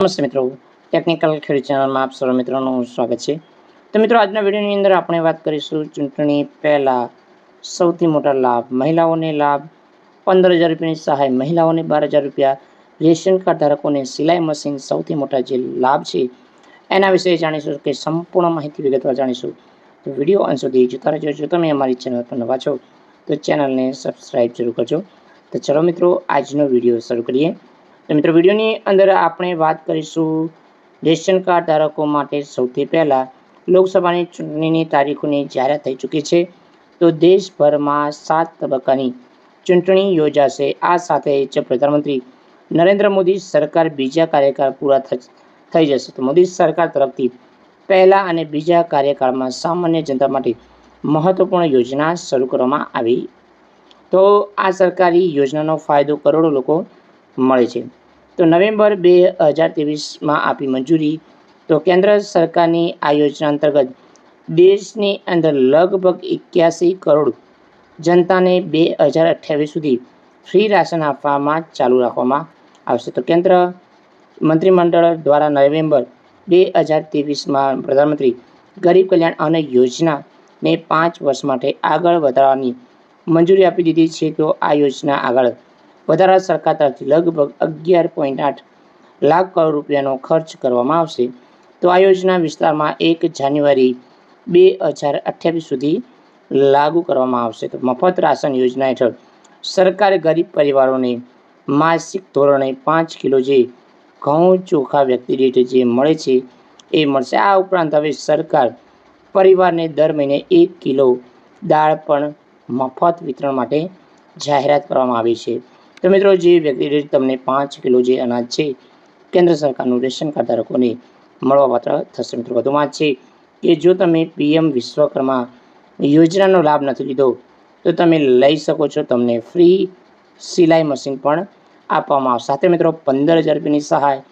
નમસ્તે મિત્રો. ટેકનિકલ ખેડૂત ચેનલમાં આપ સર્વ મિત્રોનું સ્વાગત છે. તો મિત્રો, આજના વિડીયોની અંદર આપણે વાત કરીશું ચૂંટણી પહેલાં સૌથી મોટા લાભ, મહિલાઓને લાભ, પંદર હજાર રૂપિયાની સહાય, મહિલાઓને બાર હજાર રૂપિયા, રેશન કાર્ડ ધારકોને સિલાઈ મશીન સૌથી મોટા જે લાભ છે, એના વિશે જાણીશું કે સંપૂર્ણ માહિતી વિગતવાર જાણીશું. તો વીડિયો અંત સુધી જોતા રહેજો. જો તમે અમારી ચેનલ પર નવા છો, તો ચેનલને સબસ્ક્રાઈબ જરૂર કરજો. તો ચલો મિત્રો, આજનો વીડિયો શરૂ કરીએ. તો મિત્રો, વિડીયોની અંદર આપણે વાત કરીશું રેશન કાર્ડ ધારકો માટે સૌથી પહેલાં લોકસભાની ચૂંટણીની તારીખોની જાહેરાત થઈ ચૂકી છે. તો દેશભરમાં સાત તબક્કાની ચૂંટણી યોજાશે. આ સાથે જ પ્રધાનમંત્રી નરેન્દ્ર મોદી સરકાર બીજા કાર્યકાળ પૂરા થઈ જશે. તો મોદી સરકાર તરફથી પહેલા અને બીજા કાર્યકાળમાં સામાન્ય જનતા માટે મહત્વપૂર્ણ યોજના શરૂ કરવામાં આવી. તો આ સરકારી યોજનાનો ફાયદો કરોડો લોકો મળે છે. તો નવેમ્બર બે હજાર ત્રેવીસમાં આપી મંજૂરી. તો કેન્દ્ર સરકારની આ યોજના અંતર્ગત દેશની અંદર લગભગ એક્યાસી કરોડ જનતાને બે હજાર અઠ્યાવીસ સુધી ફ્રી રાશન આપવામાં ચાલુ રાખવામાં આવશે. તો કેન્દ્ર મંત્રીમંડળ દ્વારા નવેમ્બર બે હજાર ત્રેવીસમાં પ્રધાનમંત્રી ગરીબ કલ્યાણ અન્ન યોજનાને પાંચ વર્ષ માટે આગળ વધારવાની મંજૂરી આપી દીધી છે. તો આ યોજના આગળ વધારા સરકાર તરફથી લગભગ અગિયાર પોઈન્ટ આઠ લાખ કરોડ રૂપિયાનો ખર્ચ કરવામાં આવશે. તો આ યોજના વિસ્તારમાં એક જાન્યુઆરી બે હજાર અઠ્યાવીસ સુધી લાગુ કરવામાં આવશે. તો મફત રાશન યોજના હેઠળ સરકારે ગરીબ પરિવારોને માસિક ધોરણે પાંચ કિલો જે ઘઉં ચોખા વ્યક્તિ દીઠ જે મળે છે, એ મળશે. આ ઉપરાંત હવે સરકાર પરિવારને દર મહિને એક કિલો દાળ પણ મફત વિતરણ માટે જાહેરાત કરવામાં આવી છે. તો મિત્રો જે વ્યક્તિ દીઠ તમને પાંચ કિલો જે અનાજ છે, કેન્દ્ર સરકારનું રેશન કાર્ડ ધારકોને મળવાપાત્ર થશે. મિત્રો, વધુમાં છે કે જો તમે પીએમ વિશ્વકર્મા યોજનાનો લાભ નથી લીધો, તો તમે લઈ શકો છો તમને ફ્રી સિલાઈ મશીન પણ આપવામાં આવશે. સાથે મિત્રો, પંદર હજાર રૂપિયાની સહાય,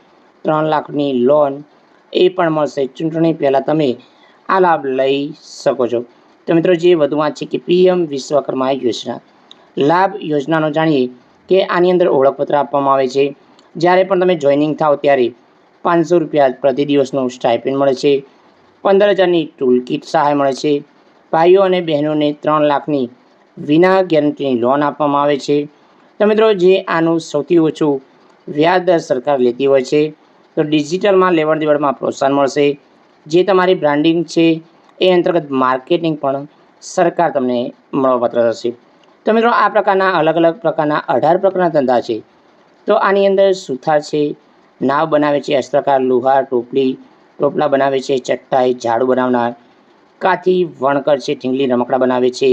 ત્રણ લાખની લોન, એ પણ મળશે. ચૂંટણી પહેલાં તમે આ લાભ લઈ શકો છો. તો મિત્રો, જે વધુમાં છે કે પીએમ વિશ્વકર્મા યોજના. લાભ યોજનાનો જાણીએ કે આની અંદર ઓળખપત્ર આપવામાં આવે છે. જ્યારે પણ તમે જોઈનિંગ થાઓ ત્યારે પાંચસો રૂપિયા પ્રતિ દિવસનું સ્ટાઇપેન્ડ મળે છે. પંદર હજારની ટૂલ કિટ સહાય મળે છે. ભાઈઓ અને બહેનોને ત્રણ લાખની વિના ગેરંટીની લોન આપવામાં આવે છે. તો મિત્રો, જે આનું સૌથી ઓછું વ્યાજ દર સરકાર લેતી હોય છે, તો ડિજિટલમાં લેવડ દેવડમાં પ્રોત્સાહન મળશે. જે તમારી બ્રાન્ડિંગ છે, એ અંતર્ગત માર્કેટિંગ પણ સરકાર તમને મળવાપાત્ર થશે. તો મિત્રો આ પ્રકારના અલગ અલગ પ્રકારના અઢાર પ્રકારના ધંધા છે. તો આની અંદર સુથાર છે, નાવ બનાવે છે હસ્તકાર લુહાર, ટોપલી, ટોપલા બનાવે છે ચટ્ટાઈ ઝાડુ બનાવનાર, કાથી વણકર છે ઠીંગલી રમકડા બનાવે છે,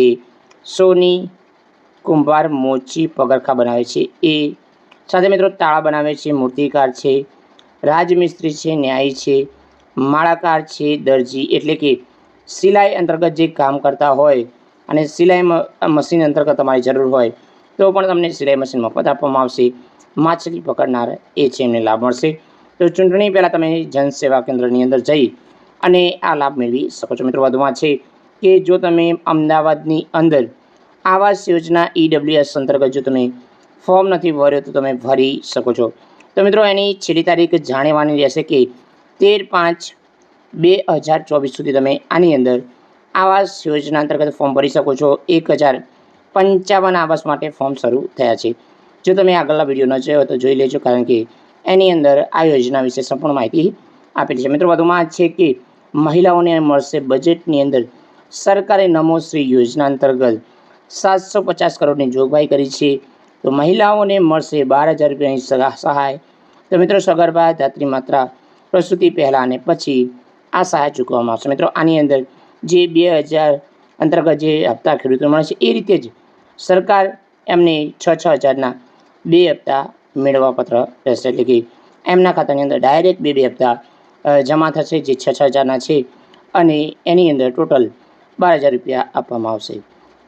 સોની, કુંભાર, મોચી, પગરખા બનાવે છે, એ સાથે મિત્રો તાળા બનાવે છે, મૂર્તિકાર છે, રાજમિસ્ત્રી છે, ન્યાયી છે, માળાકાર છે, દરજી એટલે કે સિલાઈ અંતર્ગત જે કામ કરતા હોય અને સિલાઈ મશીન અંતર્ગત તમારી જરૂર હોય, તો પણ તમને સિલાઈ મશીન મફત આપવામાં આવશે. માછલી પકડનાર એ છે એમને લાભ મળશે. તો ચૂંટણી પહેલાં તમે જનસેવા કેન્દ્રની અંદર જઈ અને આ લાભ મેળવી શકો છો. મિત્રો, વધુમાં છે કે જો તમે અમદાવાદની અંદર આવાસ યોજના ઈડબ્લ્યુએસ અંતર્ગત જો તમે ફોર્મ નથી ભર્યો તો તમે ભરી શકો છો. તો મિત્રો, એની છેલ્લી તારીખ જાણવાની રહેશે કે તેર પાંચ બે હજાર ચોવીસ સુધી તમે આની અંદર આવાસ યોજના અંતર્ગત ફોર્મ ભરી શકો છો. એક હજાર પંચાવન આવાસ માટે ફોર્મ શરૂ થયા છે. જો તમે આગળના વીડિયો ન જોયો તો જોઈ લેજો, કારણ કે એની અંદર આ યોજના વિશે સંપૂર્ણ માહિતી આપેલી છે. મિત્રો, વધુમાં છે કે મહિલાઓને મળશે બજેટની અંદર સરકારે નમોશ્રી યોજના અંતર્ગત સાતસો પચાસ કરોડની જોગવાઈ કરી છે. તો મહિલાઓને મળશે બાર હજાર રૂપિયાની સહાય. તો મિત્રો, સગર્ભા, ધાત્રી માત્રા, પ્રસૂતિ પહેલાં અને પછી આ સહાય ચૂકવવામાં આવશે. મિત્રો, આની અંદર જે બે હજાર અંતર્ગત જે હપ્તા ખેડૂતો મળે છે, એ રીતે જ સરકાર એમને છ છ હજારના બે હપ્તા મેળવવાપત્ર રહેશે એટલે કે એમના ખાતાની અંદર ડાયરેક્ટ બે બે હપ્તા જમા થશે, જે છ છ હજારના છે, અને એની અંદર ટોટલ બાર હજાર રૂપિયા આપવામાં આવશે.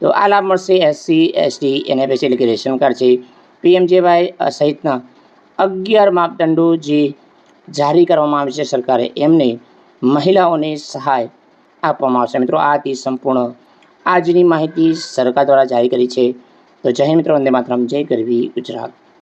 તો આ લાભ મળશે એસસી એસટી એનએફએસ એટલે કે રેશન કાર્ડ છે. પીએમજેવાય સહિતના અગિયાર માપદંડો જે જારી કરવામાં આવે છે સરકારે, એમને મહિલાઓને સહાય આપવામાં આવશે. મિત્રો, આ હતી સંપૂર્ણ આજની માહિતી સરકાર દ્વારા જારી કરી છે. તો જય મિત્રો, વંદે માતરમ. જય ગરવી ગુજરાત.